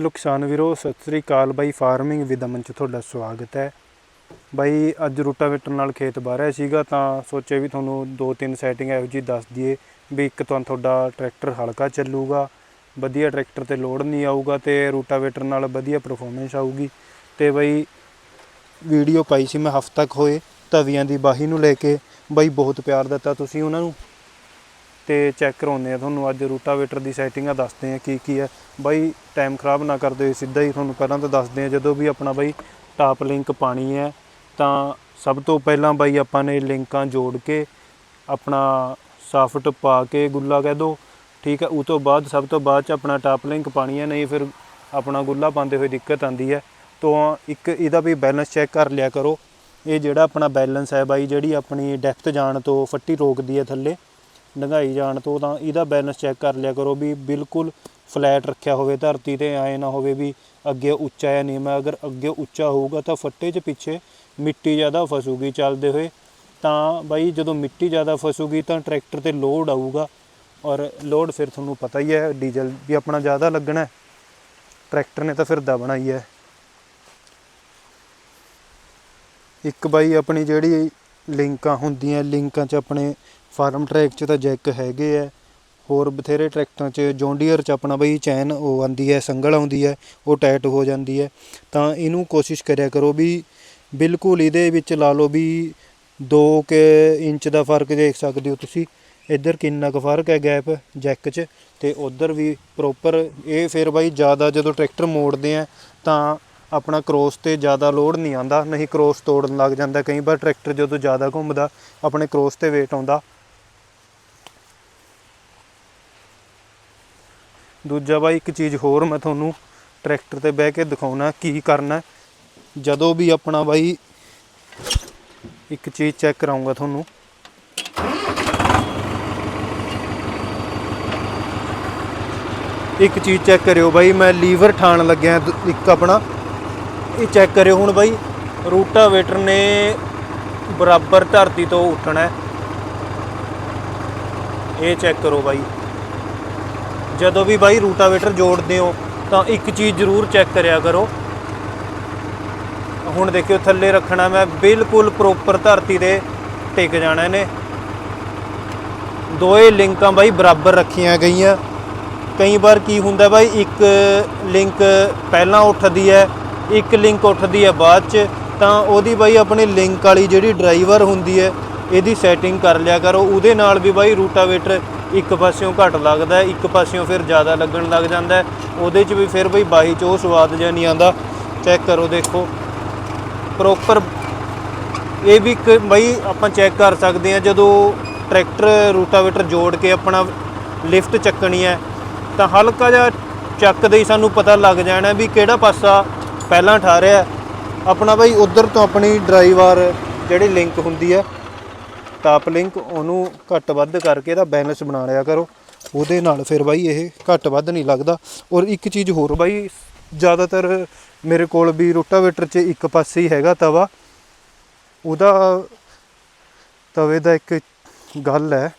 Hello ਕਿਸਾਨ ਵੀਰੋ, ਸਤਿ ਸ੍ਰੀ ਅਕਾਲ ਬਾਈ farming with ਅਮਨ ਚ ਤੁਹਾਡਾ ਸਵਾਗਤ ਹੈ। ਬਾਈ ਅੱਜ ਰੂਟਾਵੇਟਰ ਨਾਲ ਖੇਤ ਬਾਰਿਆ ਸੀਗਾ ਤਾਂ ਸੋਚਿਆ ਵੀ ਤੁਹਾਨੂੰ ਦੋ ਤਿੰਨ ਸੈਟਿੰਗ ਇਹੋ ਜੀ ਦੱਸ ਦਈਏ ਵੀ ਇੱਕ ਤਾਂ ਤੁਹਾਡਾ ਟਰੈਕਟਰ ਹਲਕਾ ਚੱਲੂਗਾ, ਵਧੀਆ ਟਰੈਕਟਰ ਤੇ ਲੋਡ ਨਹੀਂ ਆਊਗਾ ਤੇ ਰੂਟਾਵੇਟਰ ਨਾਲ ਵਧੀਆ ਪਰਫਾਰਮੈਂਸ ਆਊਗੀ। ਤੇ ਬਾਈ ਵੀਡੀਓ ਪਾਈ ਸੀ ਮੈਂ ਹਫ਼ਤਾ ਹੋਏ ਤਵੀਆਂ ਦੀ ਬਾਹੀ ਨੂੰ ਲੈ ਕੇ, ਬਾਈ ਬਹੁਤ ਪਿਆਰ ਦਿੱਤਾ ਤੁਸੀਂ ਉਹਨਾਂ ਨੂੰ। ਤੇ ਚੈੱਕ ਕਰਾਉਂਦੇ ਆ। ਤੁਹਾਨੂੰ ਅੱਜ ਰੂਟਾਵੇਟਰ ਦੀ ਸੈਟਿੰਗਾਂ ਦੱਸਦੇ ਆ ਕੀ ਕੀ ਹੈ ਬਾਈ ਟਾਈਮ ਖਰਾਬ ਨਾ ਕਰਦੇ ਹੋਏ ਸਿੱਧਾ ਹੀ ਤੁਹਾਨੂੰ ਪਹਿਲਾਂ ਤਾਂ ਦੱਸਦੇ ਆ, ਜਦੋਂ ਵੀ ਆਪਣਾ ਬਾਈ ਟਾਪ ਲਿੰਕ ਪਾਣੀ ਹੈ, ਤਾਂ ਸਭ ਤੋਂ ਪਹਿਲਾਂ ਬਾਈ ਆਪਾਂ ਨੇ ਲਿੰਕਾਂ ਜੋੜ ਕੇ ਆਪਣਾ ਸਾਫਟ ਪਾ ਕੇ ਗੁੱਲਾ ਕਹਿ ਦੋ, ਠੀਕ ਹੈ ਉਹ ਤੋਂ ਬਾਅਦ, ਸਭ ਤੋਂ ਬਾਅਦ ਚ ਆਪਣਾ ਟਾਪ ਲਿੰਕ ਪਾਣੀ ਹੈ, ਨਹੀਂ ਫਿਰ ਆਪਣਾ ਗੁੱਲਾ ਪਾਉਂਦੇ ਹੋਏ ਦਿੱਕਤ ਆਉਂਦੀ ਹੈ। ਤੋਂ ਇੱਕ ਇਹਦਾ ਵੀ ਬੈਲੈਂਸ ਚੈੱਕ ਕਰ ਲਿਆ ਕਰੋ। ਇਹ ਜਿਹੜਾ ਆਪਣਾ ਬੈਲੈਂਸ ਹੈ ਬਾਈ, ਜਿਹੜੀ ਆਪਣੀ ਡੈਪਥ ਜਾਣ ਤੋਂ ਫੱਟੀ ਰੋਕਦੀ ਹੈ ਥੱਲੇ ਡੰਗਾਈ ਜਾਣ ਤੋਂ ਤਾਂ ਇਹਦਾ ਬੈਲੈਂਸ ਚੈੱਕ ਕਰ ਲਿਆ ਕਰੋ ਵੀ ਬਿਲਕੁਲ ਫਲੈਟ ਰੱਖਿਆ ਹੋਵੇ, ਧਰਤੀ ਤੇ ਐ ਨਾ ਹੋਵੇ ਵੀ ਅੱਗੇ ਉੱਚਾ ਹੈ ਨੀਵਾਂ। ਅਗਰ ਅੱਗੇ ਉੱਚਾ ਹੋਊਗਾ ਤਾਂ ਫੱਟੇ 'ਚ ਪਿੱਛੇ ਮਿੱਟੀ ਜ਼ਿਆਦਾ ਫਸੂਗੀ ਚੱਲਦੇ ਹੋਏ। ਤਾਂ ਬਾਈ ਜਦੋਂ ਮਿੱਟੀ ਜ਼ਿਆਦਾ ਫਸੂਗੀ ਤਾਂ ਟਰੈਕਟਰ ਤੇ ਲੋਡ ਆਊਗਾ ਔਰ ਲੋਡ ਫਿਰ ਤੁਹਾਨੂੰ ਪਤਾ ਹੀ ਹੈ ਡੀਜ਼ਲ ਵੀ ਆਪਣਾ ਜ਼ਿਆਦਾ ਲੱਗਣਾ ਹੈ। ਟਰੈਕਟਰ ਨੇ ਤਾਂ ਫਿਰ ਦਬਣਾ ਹੀ ਹੈ। ਇੱਕ ਬਾਈ ਆਪਣੀ ਜਿਹੜੀ ਲਿੰਕਾਂ ਹੁੰਦੀਆਂ, ਲਿੰਕਾਂ 'ਚ ਆਪਣੇ ਫਾਰਮ ਟਰੈਕ 'ਚ ਤਾਂ ਜੈਕ ਹੈਗੇ ਆ। ਹੋਰ ਬਥੇਰੇ ਟਰੈਕਟਰਾਂ 'ਚ ਜੌਂਡੀਅਰ 'ਚ ਆਪਣਾ ਬਈ ਚੈਨ ਉਹ ਆਂਦੀ ਹੈ, ਸੰਗਲ ਆਉਂਦੀ ਹੈ, ਉਹ ਟਾਈਟ ਹੋ ਜਾਂਦੀ ਹੈ। ਤਾਂ ਇਹਨੂੰ ਕੋਸ਼ਿਸ਼ ਕਰਿਆ ਕਰੋ ਵੀ ਬਿਲਕੁਲ ਇਹਦੇ ਵਿੱਚ ਲਾ ਲਓ ਵੀ 2 ਕੇ ਇੰਚ ਦਾ ਫ਼ਰਕ ਦੇਖ ਸਕਦੇ ਹੋ ਤੁਸੀਂ। ਇੱਧਰ ਕਿੰਨਾ ਕੁ ਫ਼ਰਕ ਹੈ ਗੈਪ ਜੈਕ 'ਚ ਤੇ ਉਧਰ ਵੀ ਪ੍ਰੋਪਰ ਇਹ ਫਿਰ ਬਾਈ ਜ਼ਿਆਦਾ ਜਦੋਂ ਟਰੈਕਟਰ ਮੋੜਦੇ ਆ ਤਾਂ ਆਪਣਾ ਕ੍ਰੋਸ ਤੇ ਜ਼ਿਆਦਾ ਲੋਡ ਨਹੀਂ ਆਂਦਾ ਨਹੀਂ ਕ੍ਰੋਸ ਤੋੜਨ ਲੱਗ ਜਾਂਦਾ। ਕਈ ਵਾਰ ਟਰੈਕਟਰ ਜਦੋਂ ਜ਼ਿਆਦਾ ਘੁੰਮਦਾ, ਆਪਣੇ ਕ੍ਰੋਸ ਤੇ ਵੇਟ ਆਉਂਦਾ। ਦੂਜਾ ਬਾਈ, ਇੱਕ ਚੀਜ਼ ਹੋਰ ਮੈਂ ਤੁਹਾਨੂੰ ਟਰੈਕਟਰ ਤੇ ਬਹਿ ਕੇ ਦਿਖਾਉਣਾ, ਕੀ ਕਰਨਾ ਜਦੋਂ ਵੀ ਆਪਣਾ ਬਾਈ ਇੱਕ ਚੀਜ਼ ਚੈੱਕ ਕਰਾਉਂਗਾ ਤੁਹਾਨੂੰ। ਇੱਕ ਚੀਜ਼ ਚੈੱਕ ਕਰਿਓ ਬਾਈ, ਮੈਂ ਲੀਵਰ ਠਾਣ ਲੱਗਿਆ ਦ- ਇੱਕ ਆਪਣਾ। ਇਹ ਚੈੱਕ ਕਰਿਓ ਹੁਣ ਬਾਈ, ਰੂਟਾਵੇਟਰ ਨੇ ਬਰਾਬਰ ਧਰਤੀ ਤੋਂ ਉੱਠਣਾ ਇਹ ਚੈੱਕ ਕਰੋ ਬਾਈ। ਜਦੋਂ ਵੀ ਬਾਈ ਰੂਟਾਵੇਟਰ ਜੋੜਦੇ ਹੋ, ਤਾਂ ਇੱਕ ਚੀਜ਼ ਜ਼ਰੂਰ ਚੈੱਕ ਕਰਿਆ ਕਰੋ। ਹੁਣ ਦੇਖਿਓ, ਥੱਲੇ ਰੱਖਣਾ ਮੈਂ ਬਿਲਕੁਲ ਪ੍ਰੋਪਰ ਧਰਤੀ ਦੇ ਟਿਕ ਜਾਣਾ ਇਹਨੇ। ਦੋਏ ਲਿੰਕਾਂ ਬਾਈ ਬਰਾਬਰ ਰੱਖੀਆਂ ਗਈਆਂ। ਕਈ ਵਾਰ ਕੀ ਹੁੰਦਾ ਬਾਈ, ਇੱਕ ਲਿੰਕ ਪਹਿਲਾਂ ਉੱਠਦੀ ਹੈ, ਇੱਕ ਲਿੰਕ ਉੱਠਦੀ ਹੈ ਬਾਅਦ ਚ, ਤਾਂ ਉਹਦੀ ਬਾਈ ਆਪਣੀ ਲਿੰਕ ਵਾਲੀ ਜਿਹੜੀ ਡਰਾਈਵਰ ਹੁੰਦੀ ਹੈ, ਇਹਦੀ ਸੈਟਿੰਗ ਕਰ ਲਿਆ ਕਰੋ। ਉਹਦੇ ਨਾਲ ਵੀ ਬਾਈ ਰੂਟਾਵੇਟਰ ਇੱਕ ਪਾਸਿਓਂ ਘੱਟ ਲੱਗਦਾ ਇੱਕ ਪਾਸਿਓਂ ਫਿਰ ਜ਼ਿਆਦਾ ਲੱਗਣ ਲੱਗ ਜਾਂਦਾ ਉਹਦੇ ਚ ਵੀ ਫਿਰ ਬਾਈ ਬਾਹੀ ਚ ਉਹ ਸਵਾਦ ਜਿਹਾ ਨਹੀਂ ਆਉਂਦਾ। ਚੈੱਕ ਕਰੋ, ਦੇਖੋ। ਪ੍ਰੋਪਰ ਇਹ ਵੀ ਇੱਕ ਬਈ ਆਪਾਂ ਚੈੱਕ ਕਰ ਸਕਦੇ ਹਾਂ, ਜਦੋਂ ਟਰੈਕਟਰ ਰੂਟਾਵੇਟਰ ਜੋੜ ਕੇ ਆਪਣਾ ਲਿਫਟ ਚੱਕਣੀ ਹੈ, ਤਾਂ ਹਲਕਾ ਜਿਹਾ ਚੱਕਦੇ ਹੀ ਸਾਨੂੰ ਪਤਾ ਲੱਗ ਜਾਣਾ ਵੀ ਕਿਹੜਾ ਪਾਸਾ ਪਹਿਲਾਂ ਠਾਰਿਆ ਰਿਹਾ ਆਪਣਾ ਬਈ ਉਧਰ ਤੋਂ ਆਪਣੀ ਡਰਾਈਵਰ ਜਿਹੜੀ ਲਿੰਕ ਹੁੰਦੀ ਹੈ ਟਾਪ ਲਿੰਕ ਉਹਨੂੰ ਘੱਟ ਵੱਧ ਕਰਕੇ ਇਹਦਾ ਬੈਲੈਂਸ ਬਣਾ ਲਿਆ ਕਰੋ। ਉਹਦੇ ਨਾਲ ਫਿਰ ਬਾਈ ਇਹ ਘੱਟ ਵੱਧ ਨਹੀਂ ਲੱਗਦਾ। ਔਰ ਇੱਕ ਚੀਜ਼ ਹੋਰ ਬਾਈ, ਜ਼ਿਆਦਾਤਰ ਮੇਰੇ ਕੋਲ ਵੀ ਰੋਟਾਵੇਟਰ 'ਚ ਇੱਕ ਪਾਸੇ ਹੀ ਹੈਗਾ ਤਵਾ। ਉਹਦਾ ਤਵੇ ਦਾ ਇੱਕ ਗੱਲ ਹੈ,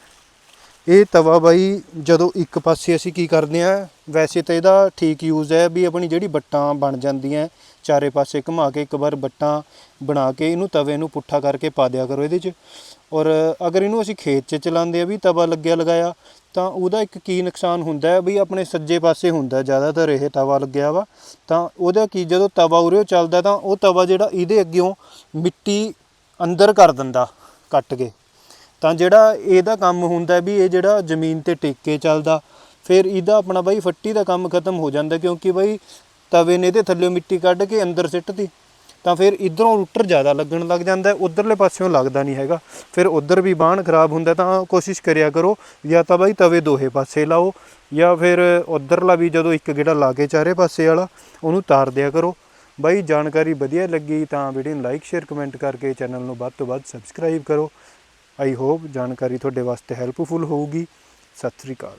ਇਹ ਤਵਾ ਬਾਈ ਜਦੋਂ ਇੱਕ ਪਾਸੇ ਅਸੀਂ ਕੀ ਕਰਦੇ ਆ ਵੈਸੇ ਤਾਂ ਇਹਦਾ ਠੀਕ ਯੂਜ਼ ਹੈ ਵੀ ਆਪਣੀ ਜਿਹੜੀ ਬੱਟਾਂ ਬਣ ਜਾਂਦੀਆਂ ਚਾਰੇ ਪਾਸੇ ਘੁਮਾ ਕੇ ਇੱਕ ਵਾਰ ਬੱਟਾਂ ਬਣਾ ਕੇ ਇਹਨੂੰ ਤਵੇ ਨੂੰ ਪੁੱਠਾ ਕਰਕੇ ਪਾ ਦਿਆ ਕਰੋ ਇਹਦੇ 'ਚ। ਔਰ ਅਗਰ ਇਹਨੂੰ ਅਸੀਂ ਖੇਤ 'ਚ ਚਲਾਉਂਦੇ ਆ ਵੀ ਤਵਾ ਲੱਗਿਆ ਲਗਾਇਆ, ਤਾਂ ਉਹਦਾ ਇੱਕ ਕੀ ਨੁਕਸਾਨ ਹੁੰਦਾ ਹੈ? ਵੀ ਆਪਣੇ ਸੱਜੇ ਪਾਸੇ ਹੁੰਦਾ ਜ਼ਿਆਦਾਤਰ ਇਹ ਤਵਾ ਲੱਗਿਆ ਵਾ। ਤਾਂ ਉਹਦਾ ਕੀ, ਜਦੋਂ ਤਵਾ ਉਰੇ ਚੱਲਦਾ ਤਾਂ ਉਹ ਤਵਾ ਜਿਹੜਾ ਇਹਦੇ ਅੱਗਿਓਂ ਮਿੱਟੀ ਅੰਦਰ ਕਰ ਦਿੰਦਾ, ਕੱਟ ਕੇ। ਤਾਂ ਜਿਹੜਾ ਇਹਦਾ ਕੰਮ ਹੁੰਦਾ ਵੀ ਇਹ ਜਿਹੜਾ ਜ਼ਮੀਨ ਤੇ ਟਿਕ ਕੇ ਚੱਲਦਾ, ਫਿਰ ਇਹਦਾ ਆਪਣਾ ਬਾਈ ਫੱਟੀ ਦਾ ਕੰਮ ਖਤਮ ਹੋ ਜਾਂਦਾ, ਕਿਉਂਕਿ ਬਾਈ ਤਵੇ ਨੇ ਇਹਦੇ ਥੱਲੇ ਮਿੱਟੀ ਕੱਢ ਕੇ ਅੰਦਰ ਸਿੱਟਦੀ ਤਾਂ ਫਿਰ ਇਧਰੋਂ ਰੂਟਰ ਜ਼ਿਆਦਾ ਲੱਗਣ ਲੱਗ ਜਾਂਦਾ ਉਧਰਲੇ ਪਾਸਿਓਂ ਲੱਗਦਾ ਨਹੀਂ ਹੈਗਾ। ਫਿਰ ਉਧਰ ਵੀ ਬਾਣ ਖਰਾਬ ਹੁੰਦਾ ਤਾਂ ਕੋਸ਼ਿਸ਼ ਕਰਿਆ ਕਰੋ, ਜਾਂ ਤਾਂ ਬਾਈ ਤਵੇ ਦੋਹੇ ਪਾਸੇ ਲਾਓ, ਜਾਂ ਫਿਰ ਉਧਰਲਾ ਵੀ ਜਦੋਂ ਇੱਕ ਗੇੜਾ ਲਾ ਕੇ ਚਾਰੇ ਪਾਸੇ ਵਾਲਾ, ਉਹਨੂੰ ਤਾਰ ਦਿਆ ਕਰੋ। ਬਾਈ ਜਾਣਕਾਰੀ ਵਧੀਆ ਲੱਗੀ ਤਾਂ ਵੀਡੀਓ ਨੂੰ ਲਾਈਕ, ਸ਼ੇਅਰ, ਕਮੈਂਟ ਕਰਕੇ ਚੈਨਲ ਨੂੰ ਵੱਧ ਤੋਂ ਵੱਧ ਸਬਸਕ੍ਰਾਈਬ ਕਰੋ। ਆਈ ਹੋਪ ਜਾਣਕਾਰੀ ਤੁਹਾਡੇ ਵਾਸਤੇ ਹੈਲਪਫੁਲ ਹੋਊਗੀ। ਸਤਿ ਸ੍ਰੀ ਅਕਾਲ।